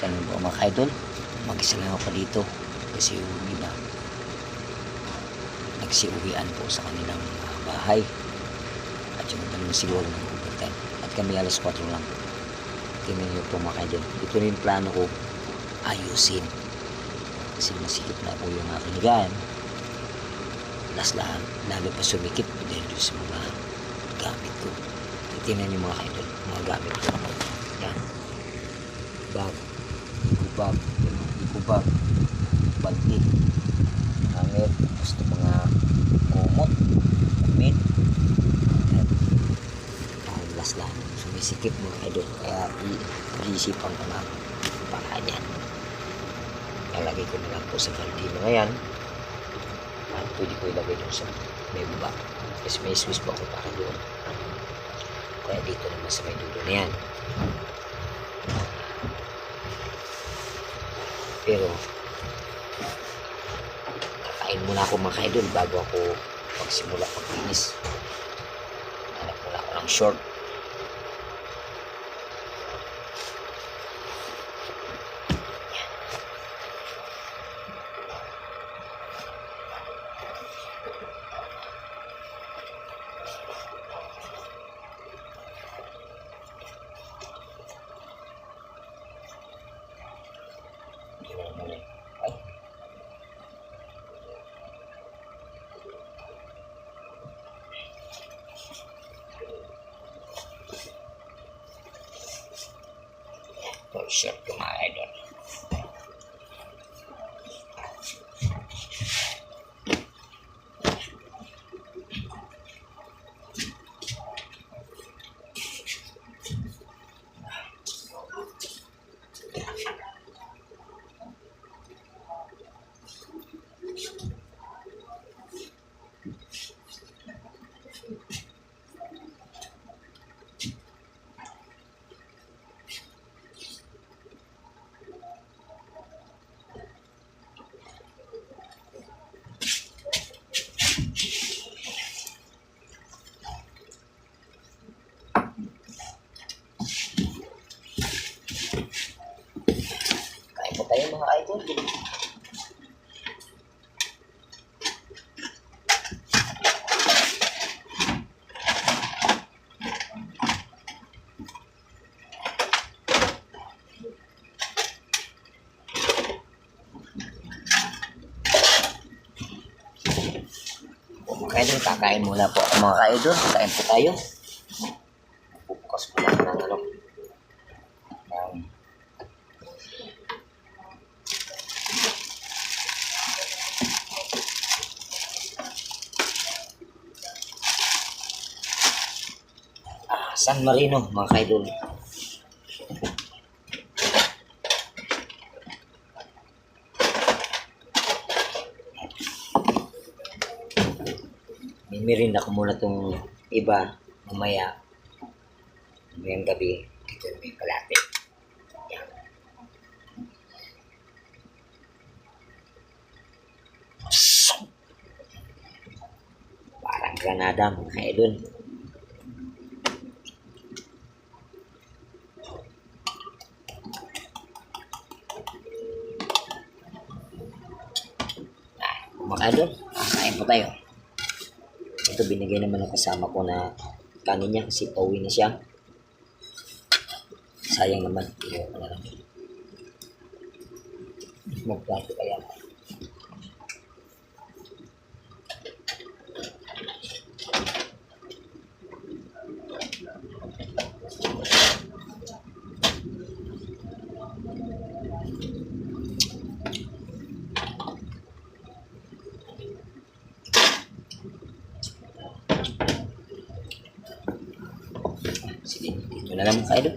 Tanong po mga idol, mag-isa lang ako dito kasi yung iba nagsiuwian po sa kanilang ah, bahay. At yung naman siguro ng overtime at kami alas 4 lang. Tingnan niyo po mga idol ito yung plano ko. Ayusin. Kasi masikip na po yung aking higaan. Las lahat. Lalo pa sumikip. Dahil sa mga gamit ko. Tingnan niyo mga idol mga gamit ko. Yan. Bag ikubag ikubag balti hangit gusto mga kumot damit yan dahil las lang sumisikip mga idol. Kaya iisipan ko na baka yan. Lalagay ko na lang po sa kaldino ngayon at pwede ko ilagay doon sa may baba. Kasi may switch pa ako para doon. Kaya dito naman sa may dulo na yan pero kakain muna ako mga kaidol bago ako magsimula maglinis hanap muna ako ng short Hindi mo naman eh. Ay. Ito, short ko mga idol. Tayo mga idol. Po, Mga idol, kakain muna po mga idol. Kain po tayo. Bukas po lang ng ano. San Marino, mga kaidol. Mimirin ako muna tong iba mamaya. Ngayong gabi, dito may kalapit. Parang granada mga kaidol. Ah, mga idol, ah, kain po tayo. Ito binigay naman ng kasama ko na kanin niya kasi pauwi na siya. Sayang naman, ko na lang. Magplato kaya. mình là năm khái đức.